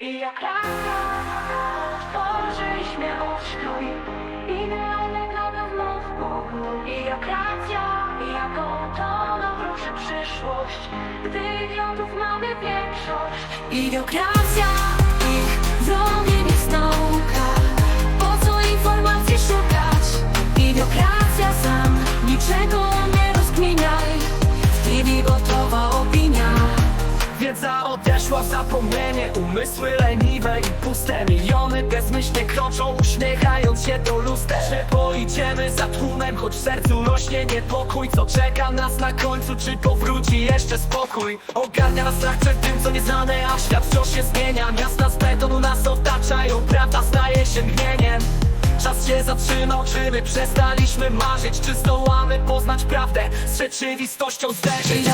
I jak raka stworzyliśmy ustrój Idealny gramy w mózgu I jak racja, to nam wróży przyszłość Gdy idiotów mamy większość. Idiokracja, ich wrogiem jest nauka Po co informacji szukać? Idiokracja sam, niczego nie rozkminiaj. W opinia Wiedza odeszła w zapomnienie Umysły leniwe i puste Miliony bezmyślnie kroczą Uśmiechając się do luster. Poidziemy za tłumem Choć w sercu rośnie niepokój. Co czeka nas na końcu Czy powróci jeszcze spokój? Ogarnia nas strach przed tym co nieznane A świat wciąż się zmienia. Miasta z betonu nas otaczają Prawda staje się mgnieniem. Czas się zatrzymał, czy my przestaliśmy marzyć? Czy zdołamy poznać prawdę z rzeczywistością? Zderzyć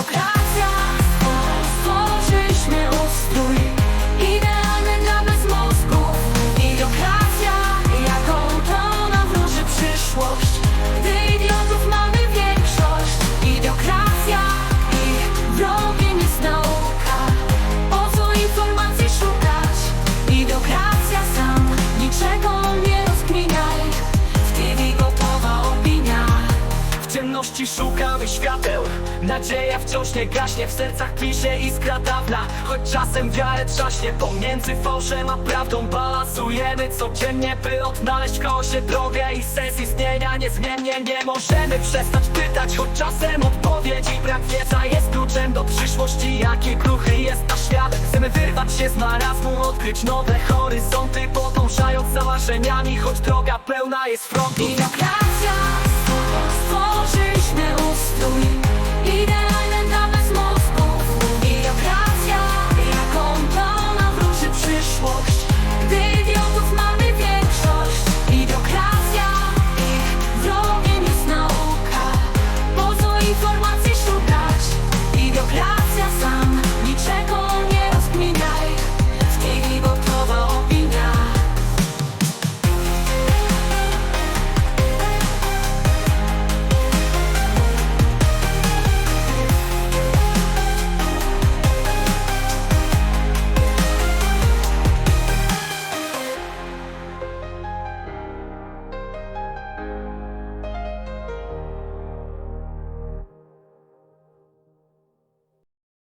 Sam, niczego nie rozkminiaj. W chwili gotowa opinia. W ciemności szukamy świateł. Nadzieja wciąż nie gaśnie. W sercach pisze iskra dawna. Choć czasem wiarę trzaśnie. Pomiędzy fałszem a prawdą Balansujemy codziennie By odnaleźć w chaosie drogę I sens istnienia Niezmiennie. Nie możemy przestać pytać Choć czasem odpowiedzi brak Wiedza jest kluczem do przyszłości. Jaki kruchy jest nasz świat Chcemy wyrwać się z marazmu Odkryć nowe horyzonty Podążając za marzeniami Choć droga pełna jest Idiokracja,